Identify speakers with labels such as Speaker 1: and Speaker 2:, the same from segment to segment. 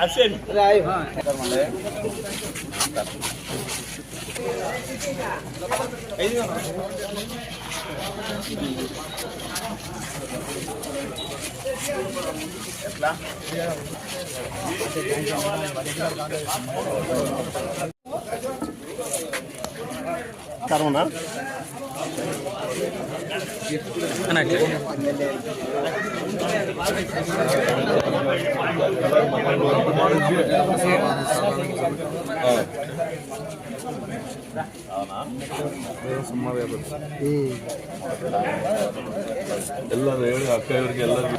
Speaker 1: আসেন কারণ
Speaker 2: சும்மா
Speaker 3: வியாபாரம் எல்லாரும் ஏழு அக்கா இவருக்கு எல்லாரும்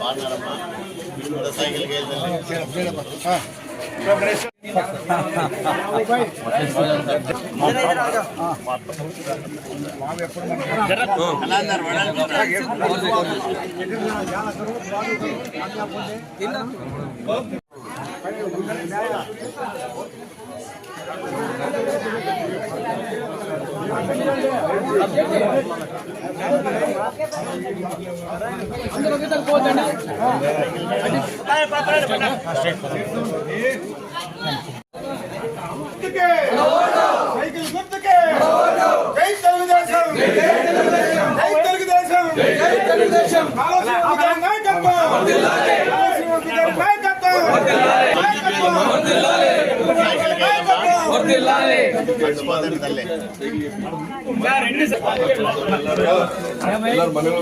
Speaker 2: பாடுறம்மா விவசாயிகளுக்கு సైకిల్కి వెళ్తే
Speaker 4: సైకిల్ గుర్తుకే జై తెలుగుదేశం. జై తెలుగుదేశం. జై తెలుగుదేశం.
Speaker 3: ಎಲ್ಲರೂ ಮನೆಗಳು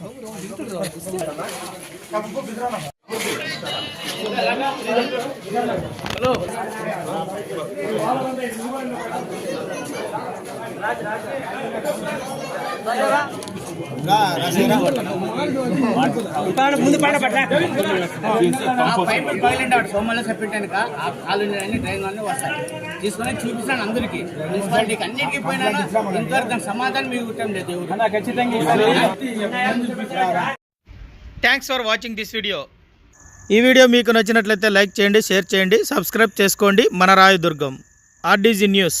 Speaker 5: Halo. ముందు పాట పట్ల పైపు పగిలిండి ఆవిడ సోమల్లో చెప్పింటానుక ఆ కాలు అన్ని డ్రైన్ అన్ని వస్తాయి. తీసుకొని అందరికి. మున్సిపాలిటీకి అన్నిటికీ పోయినా ఇంతవరకు సమాధానం మీకు లేదు
Speaker 1: thanks for watching this video ఈ వీడియో మీకు నచ్చినట్లయితే లైక్ చేయండి షేర్ చేయండి సబ్స్క్రైబ్ చేసుకోండి. మన రాయదుర్గం. RDG news.